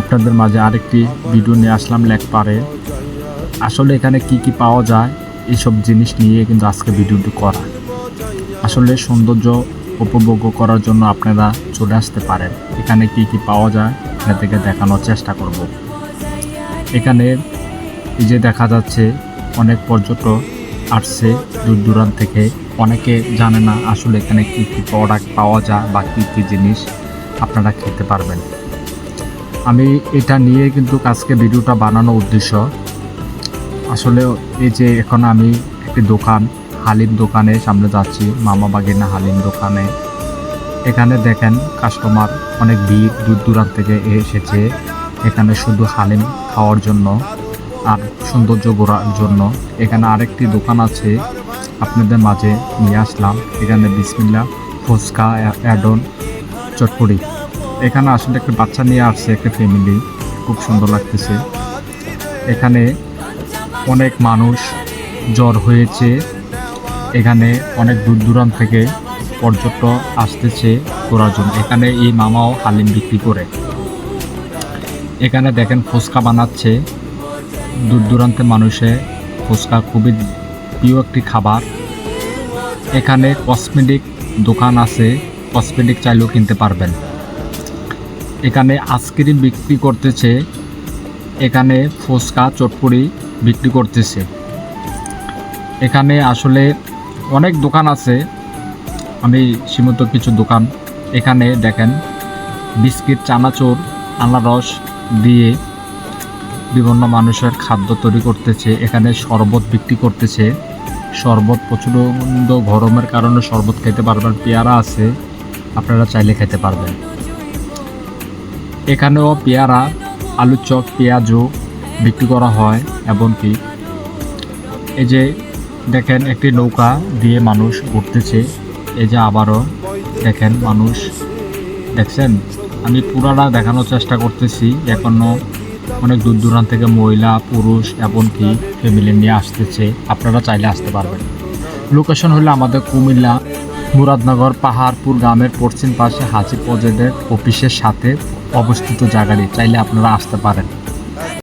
আপনাদের মাঝে আরেকটি ভিডিও নিয়ে আসলাম লেক পারে আসলে এখানে কি কি পাওয়া যায় এইসব জিনিস নিয়ে কিন্তু আজকে ভিডিওটি করা। আসলে সৌন্দর্য উপভোগ করার জন্য আপনারা চলে আসতে পারেন। এখানে কি কি পাওয়া যায় এখান থেকে দেখানোর চেষ্টা করব। এখানে এই যে দেখা যাচ্ছে, অনেক পর্যটক আসছে দূর দূরান্ত থেকে। অনেকে জানে না আসলে এখানে কি কি প্রোডাক্ট পাওয়া যায় বা কী কী জিনিস আপনারা খেতে পারবেন। আমি এটা নিয়ে কিন্তু আজকে ভিডিওটা বানানোর উদ্দেশ্য। আসলে এই যে এখন আমি একটি দোকান, হালিম দোকানে সামনে যাচ্ছি, মামা বাগিনা হালিম দোকানে। এখানে দেখেন কাস্টমার অনেক ভিড় দূর দূরান্ত থেকে এসেছে। এখানে শুধু হালিম খাওয়ার জন্য আর সৌন্দর্য ঘোরার জন্য। এখানে আরেকটি দোকান আছে, আপনাদের মাঝে নিয়ে আসলাম। এখানে বিসমিল্লা ফুচকা অ্যাডন চটপড়ি এখানে আসলে একটা বাচ্চা নিয়ে আসছে, একটা ফ্যামিলি খুব সুন্দর লাগতেছে। এখানে অনেক মানুষ জ্বর হয়েছে। এখানে অনেক দূর দূরান্ত থেকে পর্যটক আসতেছে ঘোরার জন্য। এখানে এই মামাও হালিম বিক্রি করে। এখানে দেখেন ফুচকা বানাচ্ছে। দূর দূরান্তে মানুষে ফুচকা খুবই প্রিয় একটি খাবার। এখানে কসমেটিক দোকান আছে। কসমেটিক চাইলেও কিনতে পারবেন। এখানে আইসক্রিম বিক্রি করতেছে, এখানে ফুচকা চটপুরি বিক্রি করতেছে। এখানে আসলে অনেক দোকান আছে, আমি সীমিত কিছু দোকান। এখানে দেখেন, বিস্কিট, চানাচুর, আনারস দিয়ে বিভিন্ন মানুষের খাদ্য তৈরি করতেছে। এখানে শরবত বিক্রি করতেছে। শরবত প্রচণ্ড গরমের কারণে শরবত খেতে পারবেন, পেয়ারা আছে, আপনারা চাইলে খেতে পারবেন। এখানেও পেয়ারা আলুর চপ, পেঁয়াজও বিক্রি করা হয়, এমনকি এই যে দেখেন একটি নৌকা দিয়ে মানুষ ঘুরতেছে এই যে আবারও দেখেন মানুষ। দেখছেন? আমি পুরাটা দেখানোর চেষ্টা করতেছি এখনও অনেক দূর দূরান্ত থেকে মহিলা, পুরুষ, এমনকি ফ্যামিলি নিয়ে আসতেছে, আপনারা চাইলে আসতে পারবেন। লোকেশন হলো আমাদের কুমিল্লা, মুরাদনগর, পাহাড়পুর গ্রামের পশ্চিম পাশে হাজি প্রজেক্টের অফিসের সাথে অবস্থিত জায়গাটি চাইলে আপনারা আসতে পারেন।